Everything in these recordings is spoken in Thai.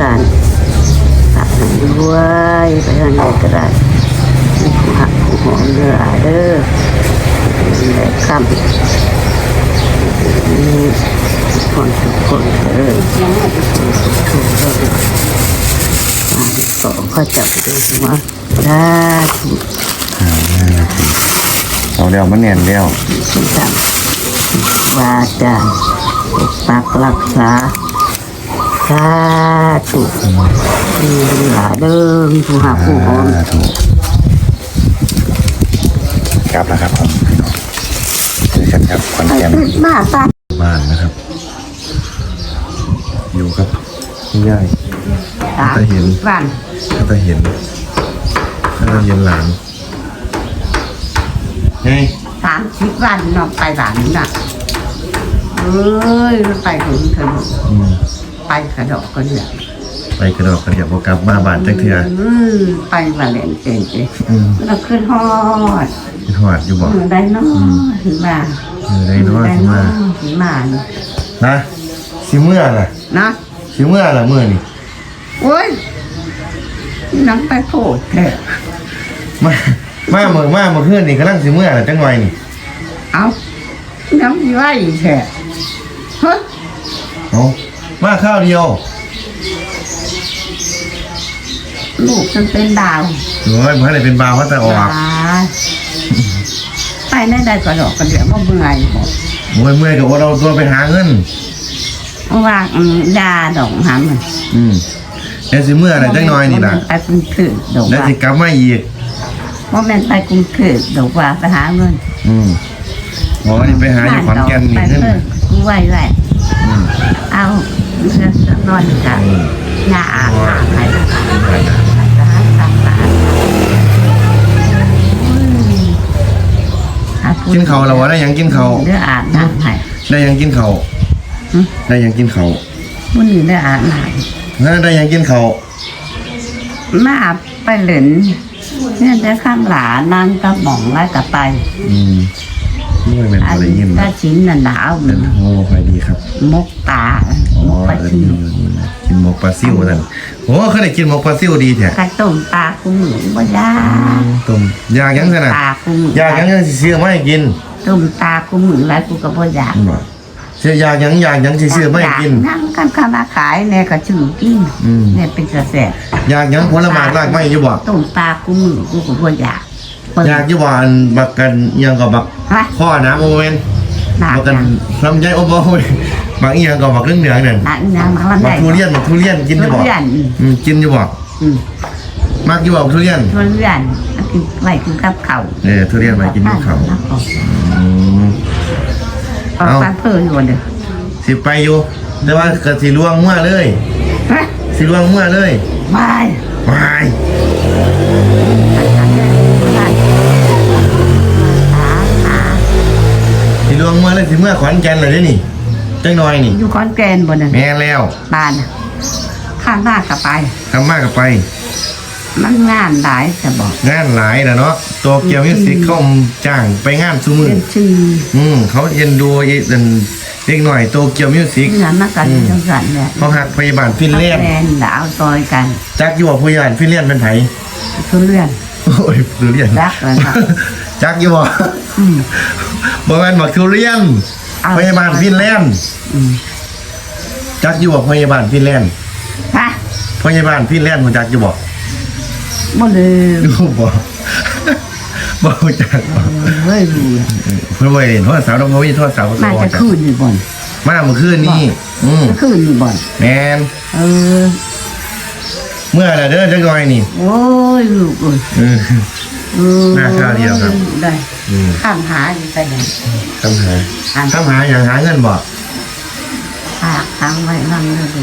การหักหนังด้วยไปทางไหนก็ได้มีผู้หักผู้หอมเด้ออาเด้อและคำมีคนทุกคนเลยถูกต้องต่อข้าจับดูสิว่าได้ถูกเอาแล้วมันแน่นแล้วทุกอย่างว่าจารย์ปกปักรักษาสา ธุมีหลาเดิมผู้หักผู้หอมถูกกลับแล้วครับผมเจอกันครับขอนไอ้แก่นขึ้นมาตาบ้านนะครับ อยู่กับคุณยายตามได้เห็นบ้านถ้าจะเห็นถ้าจะเห็นหลานไงสามสิบวันนอกไปหลานน่ะเอ้ยไปถึงถนนอืมไปกระดอกกระเดีย ไปกระดอกกระเดียบกลับมาบ้านจักเถื่ออืมไปมาเล่นเก่งเลยอืมแล้วขึ้นฮอดคิดหอดอยู่บอกเออได้น้อถึงมาเออได้น้อยสิมาถึงมานี่นะสิเมื่อน่ะนะสิเมื่อล่ะเมื่อนี่โอ้ยนังไปโผล่แท้มามาเมื่อมาเมื่อคืนนี่กำลังสิเมื่อน่ะจังหน่อยนี่เอาน้ำยี่ไหวแท้ฮะเอามาข้าวเดียว ลูกฉันเป็นดาวโอ้ยเมื่อไหร่เป็นบาวเขาแต่ออกดาไปในใดกระดอกกระเดียว่าเมื่อยบอกเมื่อยเมื่อยกับว่าเราตัวไปหาเงิน ว่าอืมยาดอกหำมันอืมแล้วสิเมื่อน่ะจังหน่อยนี่ล่ะไปกรุงเทพดอกแล้วว่าสิกลับมาอีก ว่าแม่นไปกรุงเทพดอกว่าไปหาเงินอืมหมอนี่ไปหาอยู่ขอนแก่นนี่ไปเงินเพิ่นกูไหวไหวอืมเอาเสื้อเสื้อนอนกันอืม ยาอาบน้ำให้ไปหาตังหลานหผู้กินเขาวแล้ววะได้หยังกินเขาวเดี๋ยวอาบน้ำให้ ได้หยังกินเขาวหึ ได้หยังกินเขาววันนี้ได้อาบน้นั่นได้หยังกินเขาวำมาไปเหลินเนี่ยจะข้ามหลานนั่งกับหมองไล่กับไปอืม นี่มันเป็นอัอะนไรยิ้มถ้าชิ้นน่ะหนาวเป็นโอ้ไปดีครับมกตาอ๋อมกปลาเออชิวกินหมกปลาซิวนั่นโอ้เคยได้กินหมกปลาซิวดีแท้กระต้มปลาคุ้มหนูบ่ยาต้มยากยังไงน่ะตาคุ้มยากยังยังสิเสียไม่ให้กินต้มตาคุ้มหนูแล้วกูก็บ่อยากบ่เสียยากยังยากยังสิเสียไม่ให้กินนั่งกันข้ามาขายเนี่ยก็ชื่อกินอืม เนี่ยเป็นกระแสยากยังผลไม้รากไม้อยู่บ่ต้มปลาคุ้มหนูกูก็บ่อยาก เปิด อยากอยู่บ่อันบักกันอิหยังก็บักฮะ ข้อน้ำโมเมนต์หนักบักกันลำไยโอ้บ่เว้ยบักอีหยังก็บักเรื่องเหนืองนั่นหนักนะมันละบัไงกทุเรียนบักทุเรียนกินอยู่บ่ทุเรียนอืมกินอยู่บ่อืมมากอยู่บ่บักทุเรียนทุเรียนกินไว้กินกับข้าวเออทุเรียนมากินอยู่เขาอืม เอาเอา ปลาเพิ่มอยู่เด้อสิไปอยู่แต่ว่าก็สิล่วงเมื่อเลยฮะสิล่วงเมื่อเลยไม่วาย สิล่วงเมื่อเลยสิเมื่อขอนแก่นเลยเด้อนี่จังน้อยนี่อยู่คอนแกนบนนั้นแม่นแล้วบ้านน่ะข้างหน้ากับไปทำมากก็ไป มันงานหลายจะบอกงานหลายนะเนาะตัวเกียวมิวสิกเขาจ้างไปงานซุมือ เป็นชื่ออืมเขาเอ็นดูไอ้นั่นเล็กหน่อยโตเกียวมิวสิกเนื้อนักกันจังสันเนี่ยเขาหักพยาบาลฟินแลนด์แฟนดาวซอยกันจักอยู่ว่าพยาบาลฟินแลนด์เป็นไผทุเรียนโอ้ยทุเรียนรักเลยครับ จักอยู่บ่อืมบ่แม่นบักทุเรียนเอาพยาบาลฟินแลนด์อืมจักอยู่ว่าพยาบาลฟินแลนด์ฮะพยาบาลฟินแลนด์รู้จักอยู่บ่บ่ลืมรู้บ่บ่รู้จักบ่เฮ้ยดูเพิ่นบ่ได้เห็นโทรศัพท์แล้วบ่มีโทรศัพท์มาจะคืนอยู่บ่นมาเมื่อคืนนี้อืมจะคืนอยู่บ่นแม่นเออเมื่อไหร่เด้อจังหน่อยนี่ โอ้ยลูกเอ้ยเออเออหน้าข้าวเดียวครับ ได้อืมข้ามหาอยู่ไปไหนคำหาอ่านคำหาอย่างหาเงินบ่ฝากทางไว้นั่งเลยดู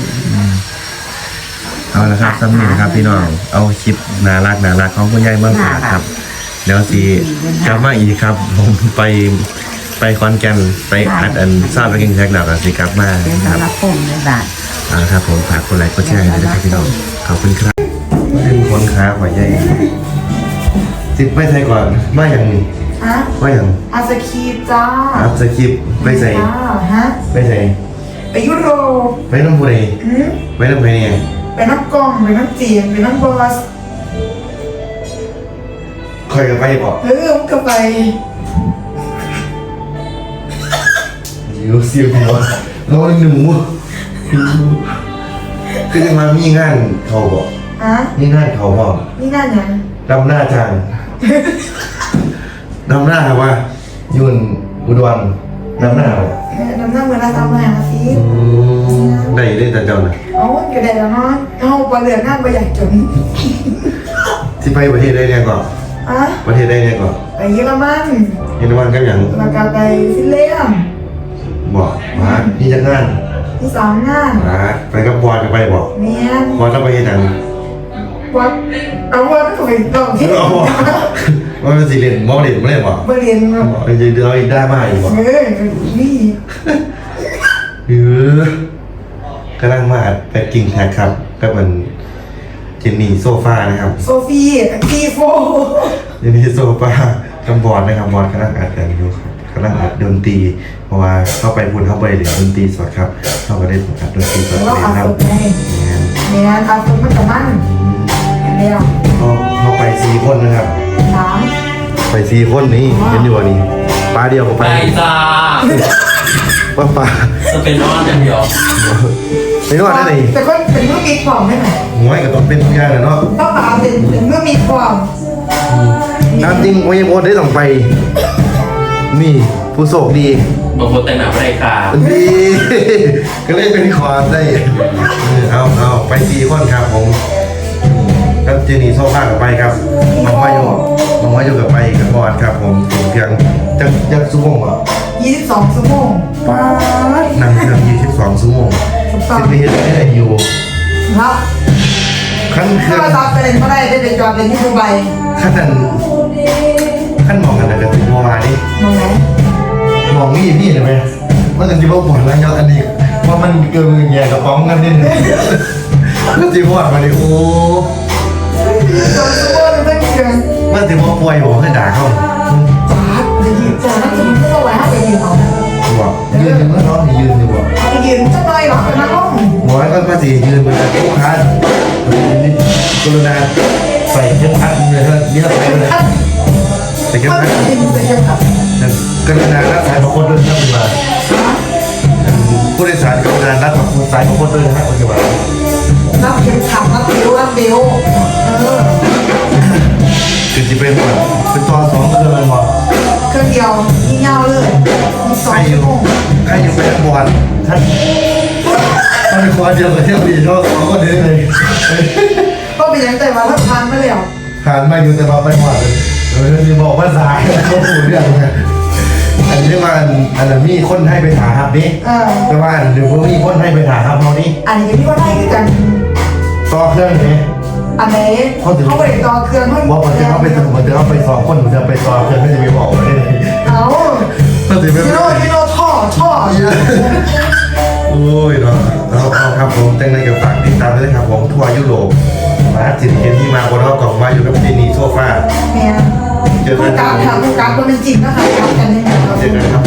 เอาละครับสำนีนะครับพี่น้อง เอาคลิปน่ารักน่ารักของคุณยายเมืองฝากครับ เดี๋ยวสีกลับมาอีกครับ ผมไปไปคอนแกนไปอัดอันทราบไปกินแท็กดาวกันสิกลับมาเป็นครับสำหรับผมในบาท เอาละครับผมฝากกดไลค์กดแชร์ด้วยนะครับพี่น้องขอบคุณครับเป็นคนค้าขวายใหญ่ สิไปไทยก่อนมาอย่างนี้ฮะมาอย่างอาสคีจ้าอัพสคริปต์ไปใส่จ้าฮะไปใส่ไปยุโรปไปน้ำผู้ใดหืมไปน้ำไปเนี่ยไเป็นน้ำกล้องเป็นน้ำจีนเป็นน้ำบอสคอยกันไปบอกเออมันก็ไปยูเสียหัวเราหนูคือจะมามีงานเขาบอกฮะมีงานเขาบอกนี่นั่นยัง ดำหน้าจางดำหน้าว่า ยุ่นอุดรดำหน้าบ่เออน้ำหน้าเวลาทำงานสิอืมได้ได้แต่เจ้าน่ะเอากระเด็นแล้วเนาะเอาปลาเหลืองหน้าไปใหญ่จนที่ไปประเทศได้เนี่ยก่อนอะประเทศได้เนี่ยก่อนไปเยอรมันเยอรมันก็อย่างแล้วก็ไปฟินแลนด์บอกมาพี่จะงานที่สามงานมาไปกับบอลกันไปบอกเมียนบอลต้องไปเห็นหนัง วัดเอาวัดก็ไปต้องที่เอาบอกว่าเป็นสีเหลืองมองเหลืองไม่ได้บอกบริเวณบอกจะเดือดอีกได้มากอีกบอกเออนี่เออกำลังมาอัดแพ็กกิ้งแท็กครับ ก็เป็นเจนนี่โซฟานะครับ โซฟีทีโฟเจนนี่โซฟากับบอลนะครับบอลกำลังอัดกันอยู่ครับกำลังอัดดนตรีเพราะว่าเข้าไปพูดเข้าไปเรียนดนตรีสดครับเข้าไปได้อัดดนตรีสดแล้วเรียอานครับสุดไงเมียนอาสุดมันกับมัน เดียวเขาเขาไปสี่คนนะครับ สามไปสี่คนนี่เห็นอยู่วันนี้ปลาเดียวก็ไปไปจ้าว่าปลาจะเป็นนอนอย่างเดียวไม่รอดได้ไหนแต่ก็เป็นเมื่อมีความได้ไหมหวยก็ต้องเป็นทุกอย่างแหละเนาะต้องตามเป็นเป็นเมื่อมีความน้ำจริงไม่ยังโอนได้ต้องไป นี่ผู้โชคดีบางคนแต่งหน้าไม่ได้ค่ะดีก็เลยเป็นความได้เออเอาเอาไปสี่คนครับผม ครับเจนี่โซฟากับไปครับน้องวายุน้องวายุกับไปกับบอดครับผมถึงเพียงจะจะชั่วโมงเหรอยี่สิบสองชั่วโมงป้าดนั่งเครื่องยี่สิบสองชั่วโมงถูกต้องสิบปีเห็นไม่ได้อยู่ครับขั้นเครื่ถ้าองเราไปเล่นก็ได้ได้ไปจอดเล่นที่ดูไบขั้นนั้นขั้นมองกันนะเดี๋ยวผมว่านี่มองไหนมองนี่พี่เห็นไหมว่าจะว่าบ่นแล้วยอดอันนี้ว่ามันเกินเงี้ยกระป๋องกันนิดนึงก็จีว่ามาดิโอ้สองชั่วโมงตั้งเกินว่าจีว่าป่วยบอกให้ด่าเขาจ้าจะยืนจ้าแล้วจะยืนเท่าไหร่ห้าไปยืนเอาบอกยืนอยู่เมื่อน้องยืนอยู่บอกไปยืนจะหน่อยหรอเป็นนักร้องบอกว่าก็สียืนบนทุกคันกรุณาใส่เครื่องพัดเลยครับเยอะไปเลยใส่เครื่องก็พัดยืนจะยังขับกรุณารับสายบางคนด้วยครับคุณมาผู้โดยสารกรุณารับสายบางคนด้วยนะครับคุณมารับยังขับรับเบลรับเบลเออคือจะ เป็นแบบเป็นตอนสองเครื่องเลยมั้งเครื่องเดียวยิ่งยาวเลยมีสองใครอชั่ยู่วโมงใครอยู่ไปทั้งวันท่านท่านคอเดียวกับเที่ยวดีเท่าสองก็เดือนเลยก็เป็นยังแต่ว่าถ้าทานไม่แล้วผ่านมาอยู่แต่มาไปหมดเลยเออจะบอกว่าสายเขาพูดเรื่องไงอันนี้ว่าอันนั้นมีคนให้ไปถาครับนี่เออแต่ว่าหรือว่ามีคนให้ไปถาครับเรานี่อันนี้พี่ก็ได้คือกันต่อเครื่องนี้ อันไหนเขาไปต่อเครื่องว่ามันจะเข้าไปถึงมันจะเข้าไปสองคนมันจะไปต่อเครื่องไม่จะไปบอกเลยเอาก็จะไม่พี่โน่พี่โน่ท่อท่อโอ้ยเนาะเอาเอาครับผมจังในกับฝากติดตามด้วยครับผมทัวร์ยุโรปมาจิตเห็นที่มาบนห้องกล่องมาอยู่กับจีนีโซฟาเนี่ยผู้การค่ะผู้การคนเป็นจริงนะคะการกันยังไงเจอกันครับ